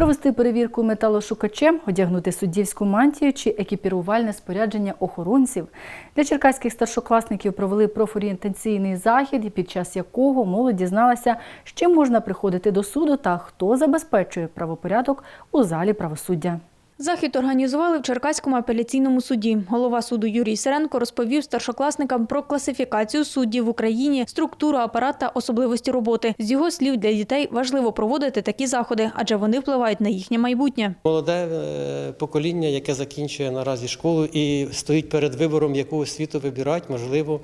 провести перевірку металошукачем, одягнути суддівську мантію чи екіпірувальне спорядження охоронців. Для черкаських старшокласників провели профорієнтаційний захід, під час якого молодь дізналася, з чим можна приходити до суду та хто забезпечує правопорядок у залі правосуддя. Захід організували в Черкаському апеляційному суді. Голова суду Юрій Сиренко розповів старшокласникам про класифікацію суддів в Україні, структуру апарат та особливості роботи. З його слів, для дітей важливо проводити такі заходи, адже вони впливають на їхнє майбутнє. Молоде е, покоління, яке закінчує наразі школу і стоїть перед вибором, яку освіту вибирати, можливо,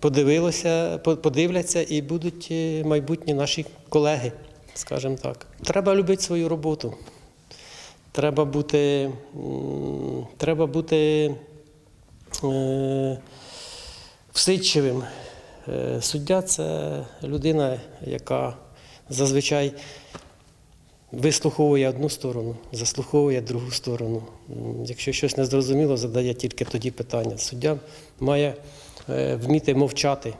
подивилося, подивляться і будуть е, майбутні наші колеги, скажімо так. Треба любити свою роботу. Треба бути, треба бути е, всидчивим. Е, Суддя це людина, яка зазвичай вислуховує одну сторону, заслуховує другу сторону. Якщо щось не зрозуміло, задає тільки тоді питання. Суддя має е, вміти мовчати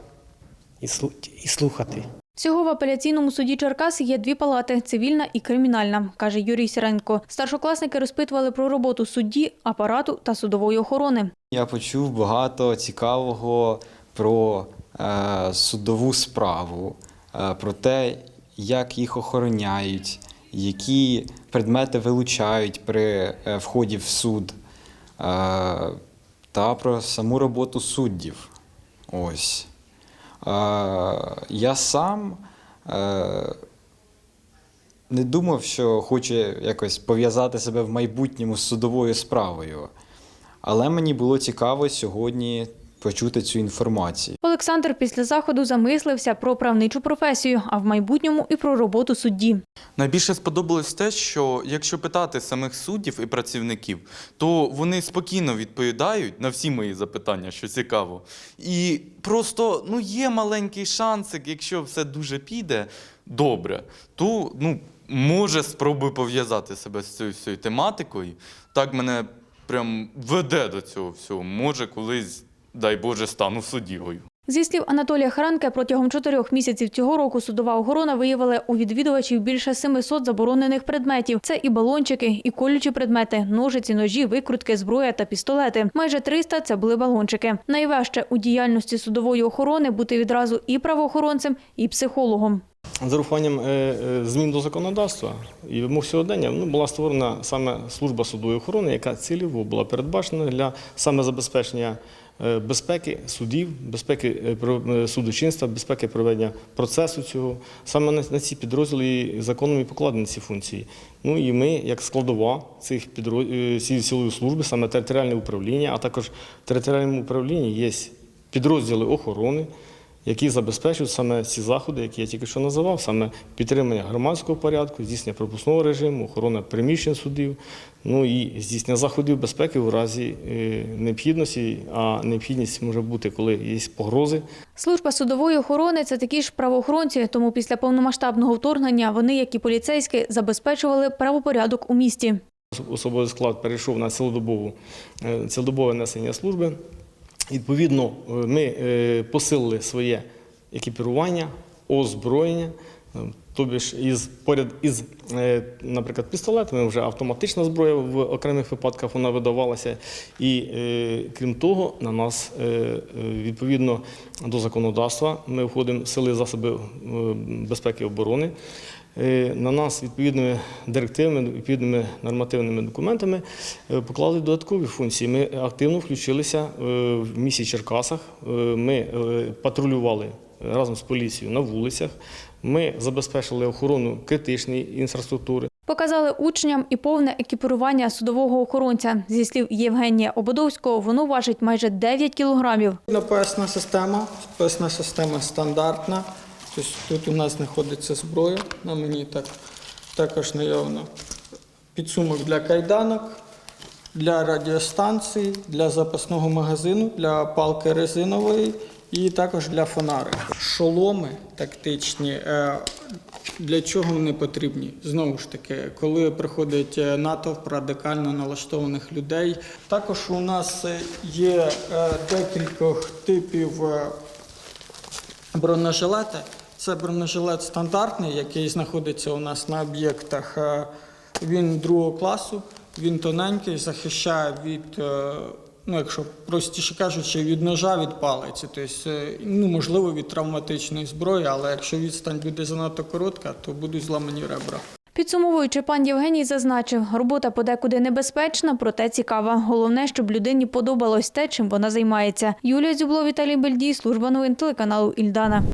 і слухати. Всього в апеляційному суді Черкас є дві палати цивільна і кримінальна, каже Юрій Сиренко. Старшокласники розпитували про роботу судді, апарату та судової охорони. Я почув багато цікавого про е, судову справу, е, про те, як їх охороняють, які предмети вилучають при е, вході в суд, та про саму роботу суддів. Ось. Я сам е, не думав, що хочу якось пов'язати себе в майбутньому з судовою справою. Але мені було цікаво сьогодні почути цю інформацію. Олександр після заходу замислився про правничу професію, а в майбутньому і про роботу судді. Найбільше сподобалось те, що якщо питати самих суддів і працівників, то вони спокійно відповідають на всі мої запитання, що цікаво. І просто ну, є маленький шансик, якщо все дуже піде добре, то ну, може спробую пов'язати себе з цією всією тематикою. Так мене прям веде до цього всього. Може, колись, дай Боже, стану суддєю. Зі слів Анатолія Харанка, протягом чотирьох місяців цього року судова охорона виявила у відвідувачів більше 700 заборонених предметів. Це і балончики, і колючі предмети, ножиці, ножі, викрутки, зброя та пістолети. Майже 300 – це були балончики. Найважче у діяльності судової охорони бути відразу і правоохоронцем, і психологом. З урахуванням е, е, змін до законодавства і вимог сьогодення ну, була створена саме служба судової охорони, яка цільово була передбачена для саме забезпечення безпеки судів, безпеки е, е, судочинства, безпеки проведення процесу цього. Саме на, ці підрозділи законом і покладені ці функції. Ну і ми, як складова цих силової служби, саме територіальне управління, а також в територіальному управлінні є підрозділи охорони які забезпечують саме ці заходи, які я тільки що називав, саме підтримання громадського порядку, здійснення пропускного режиму, охорона приміщень судів, ну і здійснення заходів безпеки у разі е, необхідності, а необхідність може бути, коли є погрози. Служба судової охорони – це такі ж правоохоронці, тому після повномасштабного вторгнення вони, як і поліцейські, забезпечували правопорядок у місті. Особовий склад перейшов на цілодобову, е, цілодобове несення служби. Відповідно, е, ми е, посилили своє екіпірування, озброєння. е, Тобі ж із поряд із, наприклад, пістолетами вже автоматична зброя в окремих випадках вона видавалася. І крім того, на нас відповідно до законодавства ми входимо в сили засоби безпеки і оборони. Е, На нас відповідними директивами, відповідними нормативними документами е, поклали додаткові функції. Ми активно включилися е, в місті Черкасах. Ми патрулювали разом з поліцією на вулицях. Ми забезпечили охорону критичної інфраструктури. Показали учням і повне екіпірування судового охоронця. Зі слів Євгенія Ободовського, воно важить майже 9 кілограмів. Поясна система, поясна система стандартна. Тобто тут у нас знаходиться зброя, на мені так, також наявно підсумок для кайданок, для радіостанцій, для запасного магазину, для палки резинової і також для фонарика. Шоломи тактичні. е, Для чого вони потрібні? Знову ж таки, коли приходить е, натовп радикально налаштованих людей. Також у нас е, є декількох типів бронежилети. Це бронежилет стандартний, який знаходиться у нас на об'єктах. Е, Він другого класу, він тоненький, захищає від, е, ну якщо простіше кажучи, від ножа від палиці. Тобто, е, ну, можливо, від травматичної зброї, але якщо відстань буде занадто коротка, то будуть зламані ребра. Підсумовуючи, пан Євгеній зазначив, робота подекуди небезпечна, проте цікава. Головне, щоб людині подобалось те, чим вона займається. Юлія Зюбло, Віталій Бельдій, служба новин телеканалу Ільдана.